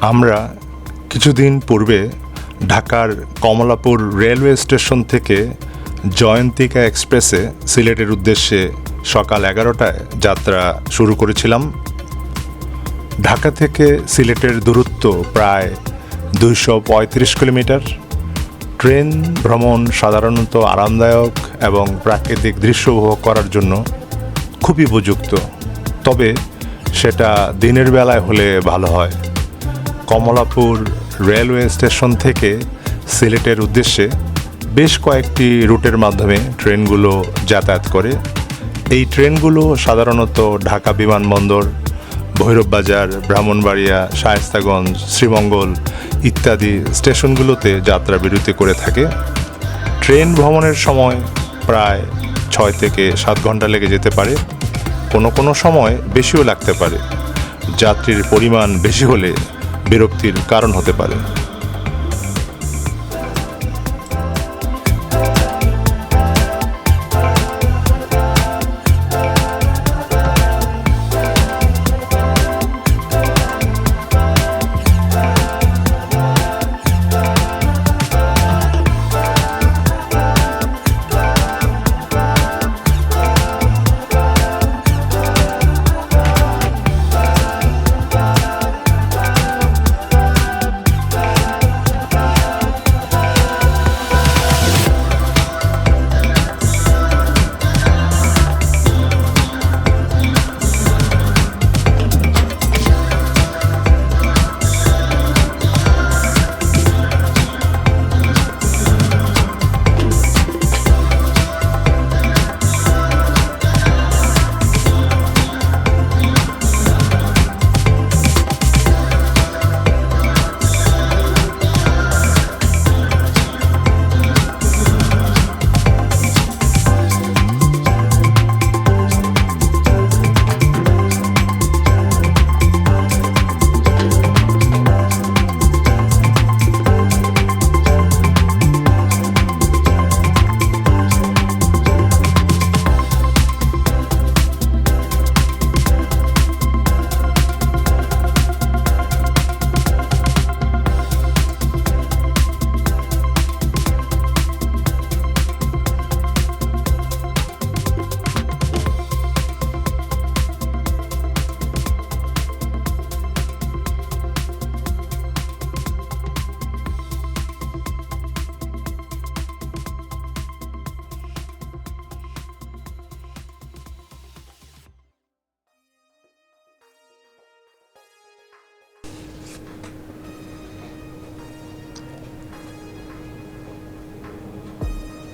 আমরা কিছুদিন পূর্বে ঢাকার কমলাপুর রেলওয়ে স্টেশন থেকে জয়ন্তিকা এক্সপ্রেসে সিলেটের উদ্দেশ্যে সকাল এগারোটায় যাত্রা শুরু করেছিলাম। ঢাকা থেকে সিলেটের দূরত্ব প্রায় দুইশো পঁয়ত্রিশ কিলোমিটার। ট্রেন ভ্রমণ সাধারণত আরামদায়ক এবং প্রাকৃতিক দৃশ্য উপভোগ করার জন্য খুবই উপযুক্ত। তবে সেটা দিনের বেলায় হলে ভালো হয়। কমলাপুর রেলওয়ে স্টেশন থেকে সিলেটের উদ্দেশ্যে বেশ কয়েকটি রুটের মাধ্যমে ট্রেনগুলো যাতায়াত করে। এই ট্রেনগুলো সাধারণত ঢাকা বিমানবন্দর, ভৈরববাজার, ব্রাহ্মণবাড়িয়া, শায়েস্তাগঞ্জ, শ্রীমঙ্গল ইত্যাদি স্টেশনগুলোতে যাত্রা বিরতি করে থাকে। ট্রেন ভ্রমণের সময় প্রায় ছয় থেকে সাত ঘণ্টা লেগে যেতে পারে। কোনো কোনো সময় বেশিও লাগতে পারে। যাত্রীর পরিমাণ বেশি হলে বিরক্তির কারণ হতে পারে।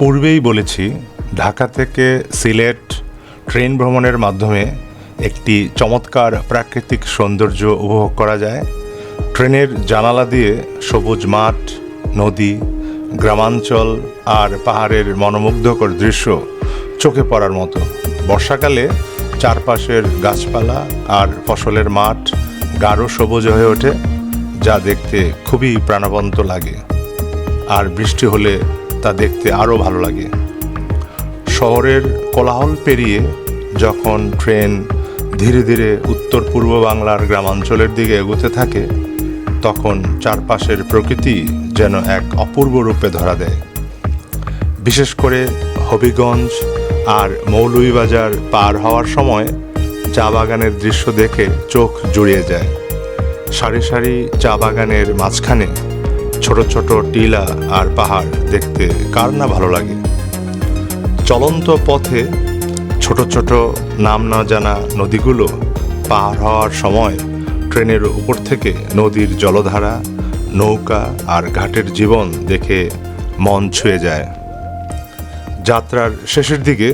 পূর্বেই বলেছি, ঢাকা থেকে সিলেট ট্রেন ভ্রমণের মাধ্যমে একটি চমৎকার প্রাকৃতিক সৌন্দর্য উপভোগ করা যায়। ট্রেনের জানালা দিয়ে সবুজ মাঠ, নদী, গ্রামাঞ্চল আর পাহাড়ের মনোমুগ্ধকর দৃশ্য চোখে পড়ার মতো। বর্ষাকালে চারপাশের গাছপালা আর ফসলের মাঠ গাঢ় সবুজ হয়ে ওঠে, যা দেখতে খুবই প্রাণবন্ত লাগে। আর বৃষ্টি হলে তা দেখতে আরও ভালো লাগে। শহরের কোলাহল পেরিয়ে যখন ট্রেন ধীরে ধীরে উত্তর পূর্ব বাংলার গ্রামাঞ্চলের দিকে এগোতে থাকে, তখন চারপাশের প্রকৃতি যেন এক অপূর্ব রূপে ধরা দেয়। বিশেষ করে হবিগঞ্জ আর মৌলভীবাজার পার হওয়ার সময় চা বাগানের দৃশ্য দেখে চোখ জুড়িয়ে যায়। সারি সারি চা বাগানের মাঝখানে ছোট ছোট টিলা আর পাহাড় দেখতে কার না ভালো লাগে? চলন্ত পথে ছোট ছোট নাম না জানা নদীগুলো পার হওয়ার সময় ট্রেনের উপর থেকে নদীর জলধারা, নৌকা আর ঘাটের জীবন দেখে মন ছুঁয়ে যায়। যাত্রার শেষের দিকে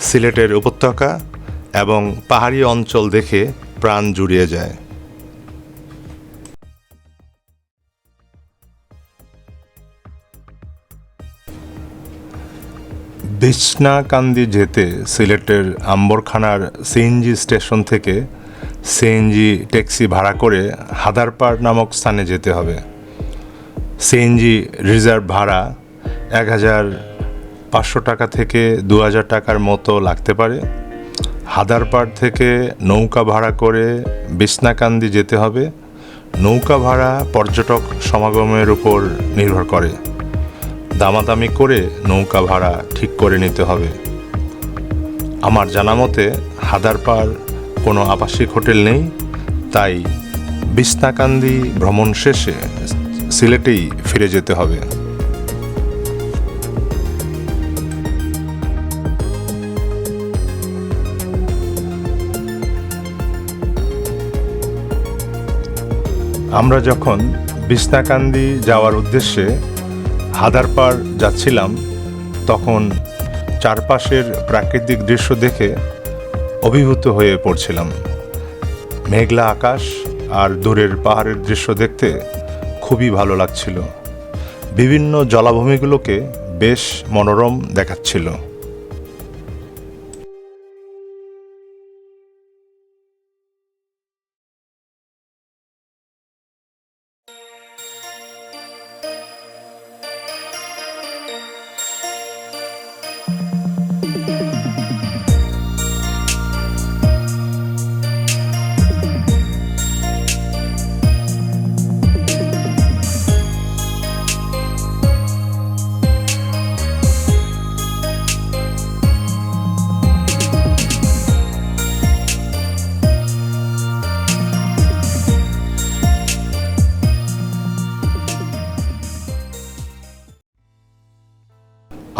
সিলেটের উপত্যকা এবং পাহাড়ি অঞ্চল দেখে প্রাণ জুড়িয়ে যায়। বিছনাকান্দি যেতে সিলেটের আম্বরখানার সিএনজি স্টেশন থেকে সিএনজি ট্যাক্সি ভাড়া করে হাদারপাড় নামক স্থানে যেতে হবে। সিএনজি রিজার্ভ ভাড়া এক হাজার পাঁচশো টাকা থেকে দু হাজার টাকার মতো লাগতে পারে। হাদারপাড় থেকে নৌকা ভাড়া করে বিছনাকান্দি যেতে হবে। নৌকা ভাড়া পর্যটক সমাগমের উপর নির্ভর করে। দামাদামি করে নৌকা ভাড়া ঠিক করে নিতে হবে। আমার জানা মতে, হাদারপাড় কোনো আবাসিক হোটেল নেই, তাই বিস্তাকান্দি ভ্রমণ শেষে সিলেটেই ফিরে যেতে হবে। আমরা যখন বিস্তাকান্দি যাওয়ার উদ্দেশ্যে হাদারপাড় যাচ্ছিলাম, তখন চারপাশের প্রাকৃতিক দৃশ্য দেখে অভিভূত হয়ে পড়ছিলাম। মেঘলা আকাশ আর দূরের পাহাড়ের দৃশ্য দেখতে খুবই ভালো লাগছিল। বিভিন্ন জলাভূমিগুলোকে বেশ মনোরম দেখাচ্ছিল।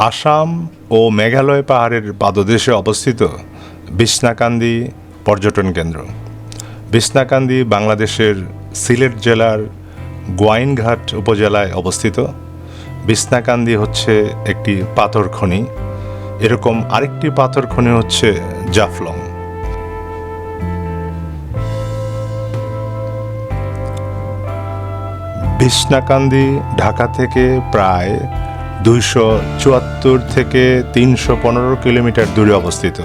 আসাম ও মেঘালয় পাহাড়ের পাদদেশে অবস্থিত বিষ্ণাকান্দি পর্যটন কেন্দ্র। বিষ্ণাকান্দি বাংলাদেশের সিলেট জেলার গোয়াইনঘাট উপজেলায় অবস্থিত। বিষ্ণাকান্দি হচ্ছে একটি পাথর খনি। এরকম আরেকটি পাথর খনি হচ্ছে জাফলং। বিষ্ণাকান্দি ঢাকা থেকে প্রায় দুইশো চুয়াত্তর থেকে তিনশো পনেরো কিলোমিটার দূরে অবস্থিত।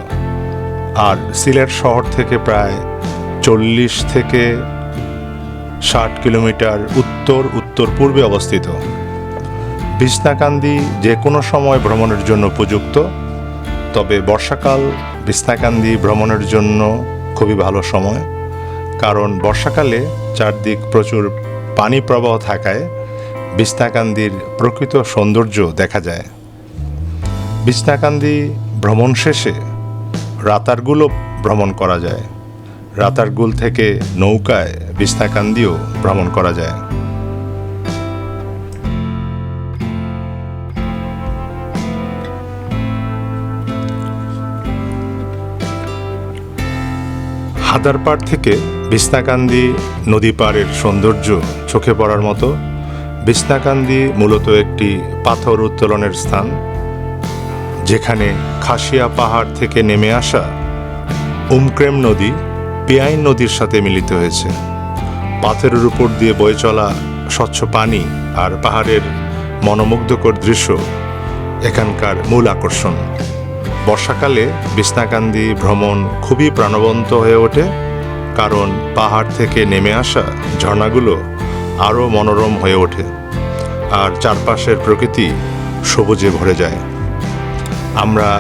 আর সিলেট শহর থেকে প্রায় চল্লিশ থেকে ষাট কিলোমিটার উত্তর উত্তর পূর্বে অবস্থিত। বিষ্ণাকান্দি যে কোনো সময় ভ্রমণের জন্য উপযুক্ত, তবে বর্ষাকাল বিষ্ণাকান্দি ভ্রমণের জন্য খুবই ভালো সময়। কারণ বর্ষাকালে চারদিক প্রচুর পানি প্রবাহ থাকায় বিষ্ণাকান্দির প্রকৃত সৌন্দর্য দেখা যায়। বিষ্ণাকান্দি ভ্রমণ শেষে রাতারগুলো ভ্রমণ করা যায়। রাতারগুল থেকে নৌকায় বিষ্ণাকান্দিও ভ্রমণ করা যায়। হাদারপাড় থেকে বিষ্ণাকান্দি নদী পাড়ের সৌন্দর্য চোখে পড়ার মতো বিষ্ণাকান্দি মূলত একটি পাথর উত্তোলনের স্থান, যেখানে খাসিয়া পাহাড় থেকে নেমে আসা উমক্রেম নদী পেয়াইন নদীর সাথে মিলিত হয়েছে। পাথরের উপর দিয়ে বয়ে চলা স্বচ্ছ পানি আর পাহাড়ের মনোমুগ্ধকর দৃশ্য এখানকার মূল আকর্ষণ। বর্ষাকালে বিষ্ণাকান্দি ভ্রমণ খুবই প্রাণবন্ত হয়ে ওঠে, কারণ পাহাড় থেকে নেমে আসা ঝর্ণাগুলো আরও মনোরম হয়ে ওঠে। আর চারপাশের প্রকৃতি সবুজে ভরে যায়। আমরা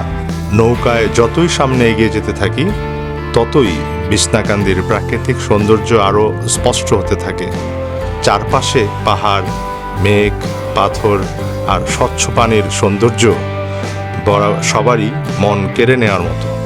নৌকায় যতই সামনে এগিয়ে যেতে থাকি, ততই বিষ্ণাকান্দির প্রাকৃতিক সৌন্দর্য আরও স্পষ্ট হতে থাকে। চারপাশে পাহাড়, মেঘ, পাথর আর স্বচ্ছ পানির সৌন্দর্য সবারই মন কেড়ে নেওয়ার মতো।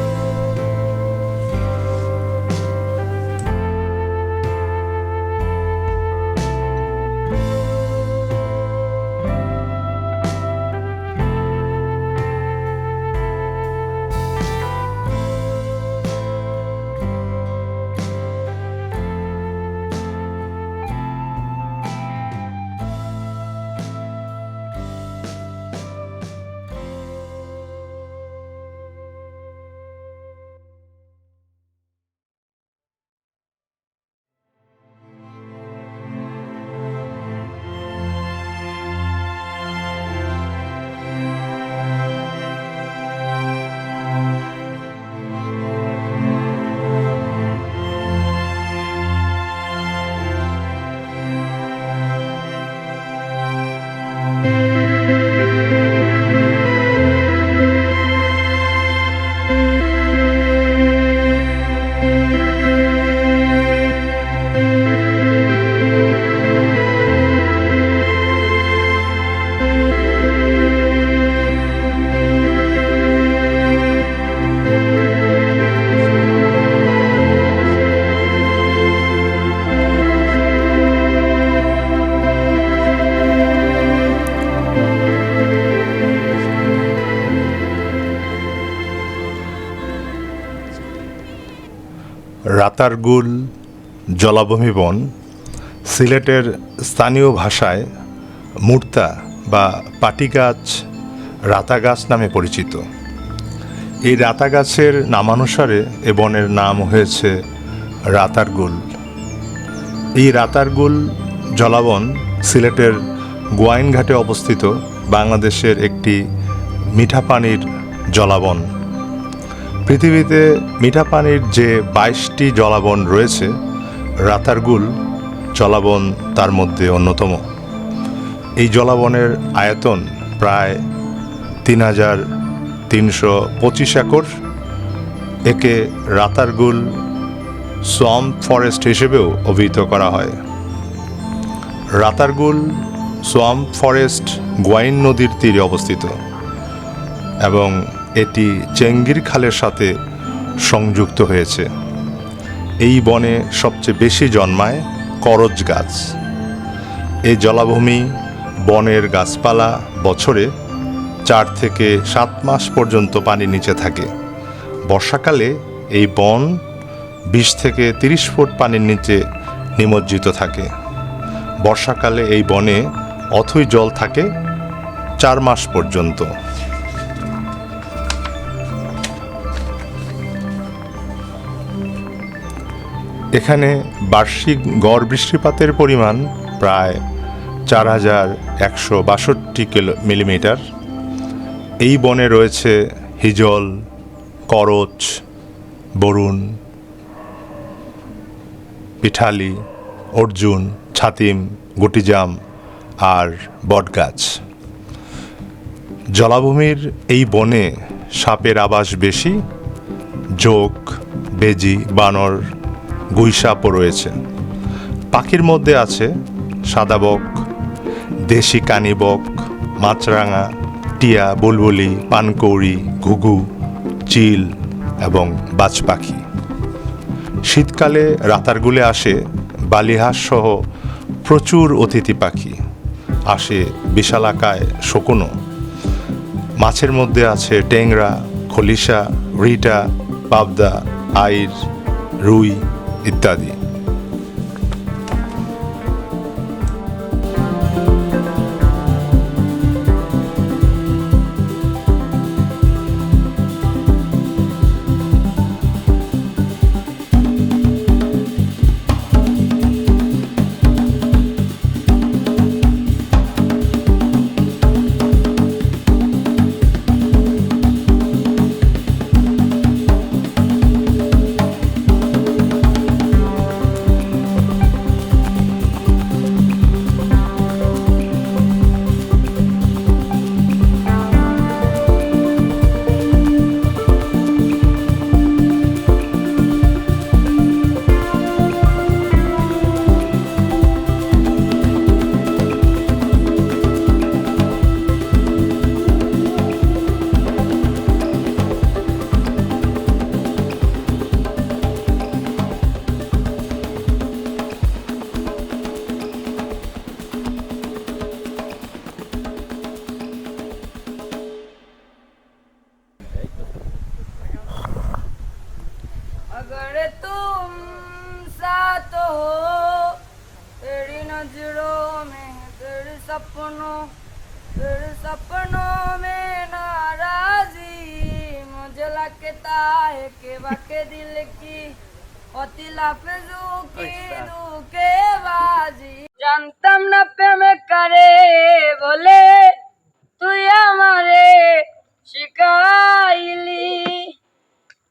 রাতারগুল জলাভূমি বন, সিলেটের স্থানীয় ভাষায় মূর্তা বা পাটি গাছ রাতা গাছ নামে পরিচিত। এই রাতা গাছের নামানুসারে এ বনের নাম হয়েছে রাতারগুল এই রাতারগুল জলাবন সিলেটের গোয়াইনঘাটে অবস্থিত বাংলাদেশের একটি মিঠা পানির জলাবন। পৃথিবীতে মিঠা পানির যে বাইশটি জলাবন রয়েছে, রাতারগুল জলাবন তার মধ্যে অন্যতম। এই জলাবনের আয়তন প্রায় তিন হাজার তিনশো পঁচিশ একর। একে রাতারগুল সোয়াম ফরেস্ট হিসেবেও অভিহিত করা হয়। রাতারগুল সোয়াম ফরেস্ট গোয়াইন নদীর তীরে অবস্থিত এবং এটি চেঙ্গির খালের সাথে সংযুক্ত হয়েছে। এই বনে সবচেয়ে বেশি জন্মায় করজ গাছ। এই জলাভূমি, বনের গাছপালা বছরে চার থেকে সাত মাস পর্যন্ত পানির নিচে থাকে। বর্ষাকালে এই বন বিশ থেকে তিরিশ ফুট পানির নিচে নিমজ্জিত থাকে। বর্ষাকালে এই বনে অথই জল থাকে চার মাস পর্যন্ত। এখানে বার্ষিক গড় বৃষ্টিপাতের পরিমাণ প্রায় চার হাজার একশো বাষট্টি কিলো মিলিমিটার। এই বনে রয়েছে হিজল, করচ, বরুণ, পিঠালি, অর্জুন, ছাতিম, গুটিজাম আর বটগাছ। জলাভূমির এই বনে সাপের আবাস বেশি, যোগ, বেজি, বানর গুইসাপও রয়েছে। পাখির মধ্যে আছে সাদাবক দেশি কানিবক মাছরাঙা, টিয়া, বুলবুলি, পানকৌড়ি, ঘুঘু, চিল এবং বাজ পাখি। শীতকালে রাতারগুলে আসে বালিহাঁস সহ প্রচুর অতিথি পাখি। আসে বিশালাকায় শকুনো মাছের মধ্যে আছে টেংরা, খলিশা, রিটা, পাবদা, আইর, রুই ইত্যাদি अगर तुम साथ हो तेरी नजरों में तेरे सपनों तेरे सपनों में नाराजी मुझे लगता है कि वाके दिल की অতি লাফজু কি দুকে বাজি জানতাম না প্রেম করে বলে তুই আমারে শিখাইলি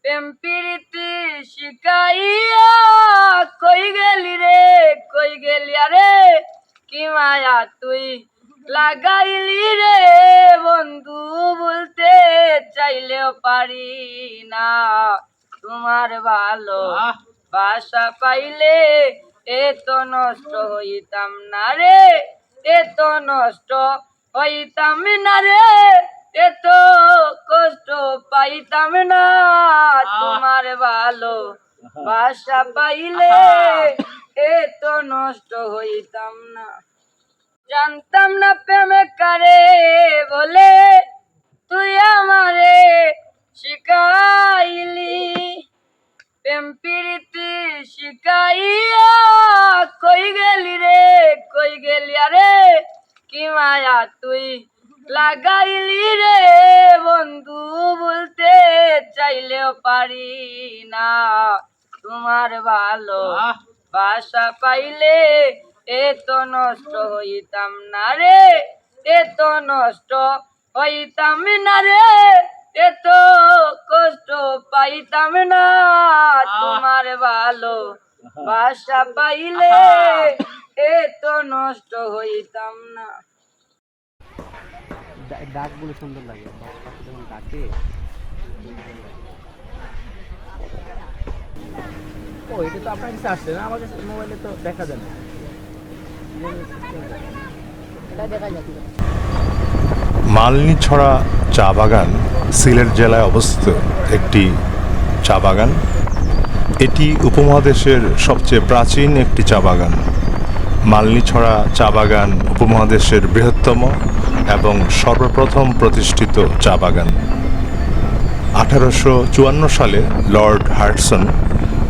প্রেম প্রীতি শিখাইয়া কই গেলি রে কই গেলি? আরে কি মায়া তুই লাগাইলি রে বন্ধু বলতে চাইলেও পারি না। তোমার ভালো বাসা পাইলে এ তো নষ্ট হইতাম না রে এ তো নষ্ট হইতাম না রে। এ তো কষ্ট পাইতাম না তোমার ভালো বাসা পাইলে এ তো নষ্ট হইতাম না। জানতাম না প্রেম করে বলে তুই আমারে শিখাইলি। প্রেম প্রীতি শিকাইয়া কই গেলি রে কই গেলি আরে কি মায়া তুই লাগাইলি রে বন্ধু বলতে চাইলেও পারি না। তোমার ভালো বাসা পাইলে এ তো নষ্ট হইতাম না রে এ তো নষ্ট হইতাম না রে এ তো কষ্ট পাইতাম না। তোমার ভালো বাসা পাইলে এ তো নষ্ট হইতাম না। ডাকগুলো সুন্দর লাগে। পাখি যখন ডাকে ও এটা তো আপনার কাছে আসছে না? আমার কাছে মোবাইলে তো দেখা যায় না। এটা মালনী ছড়া চা বাগান সিলেট জেলায় অবস্থিত একটি চা বাগান। এটি উপমহাদেশের সবচেয়ে প্রাচীন একটি চা বাগান। মালনী ছড়া চা বাগান উপমহাদেশের বৃহত্তম এবং সর্বপ্রথম প্রতিষ্ঠিত চা বাগান। আঠারোশো চুয়ান্ন সালে লর্ড হার্টসন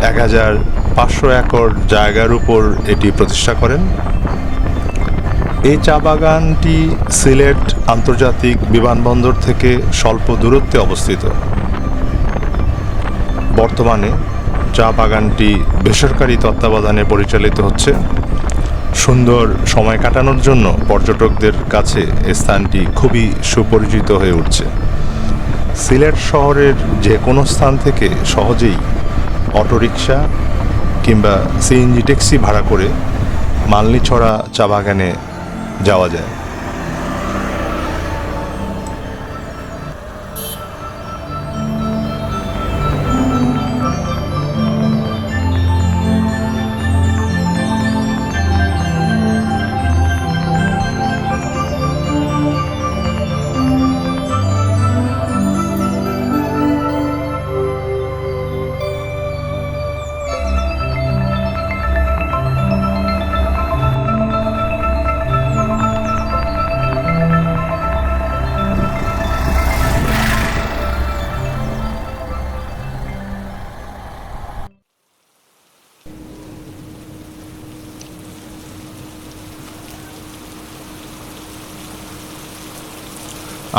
এক হাজার পাঁচশো একর জায়গার উপর এটি প্রতিষ্ঠা করেন। এই চা বাগানটি সিলেট আন্তর্জাতিক বিমানবন্দর থেকে স্বল্প দূরত্বে অবস্থিত। বর্তমানে চা বাগানটি বেসরকারি তত্ত্বাবধানে পরিচালিত হচ্ছে। সুন্দর সময় কাটানোর জন্য পর্যটকদের কাছে স্থানটি খুবই সুপরিচিত হয়ে উঠছে। সিলেট শহরের যে কোনো স্থান থেকে সহজেই অটোরিকশা কিংবা সিএনজি ট্যাক্সি ভাড়া করে মালনিছড়া চা বাগানে যাওয়া যায়।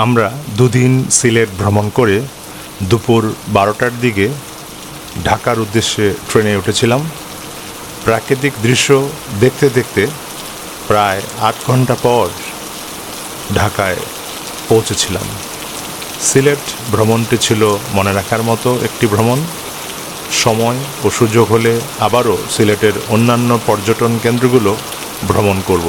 আমরা দুদিন সিলেট ভ্রমণ করে দুপুর বারোটার দিকে ঢাকার উদ্দেশ্যে ট্রেনে উঠেছিলাম। প্রাকৃতিক দৃশ্য দেখতে দেখতে প্রায় আট ঘণ্টা পর ঢাকায় পৌঁছেছিলাম। সিলেট ভ্রমণটি ছিল মনে রাখার মতো একটি ভ্রমণ। সময় ও সুযোগ হলে আবারও সিলেটের অন্যান্য পর্যটন কেন্দ্রগুলো ভ্রমণ করব।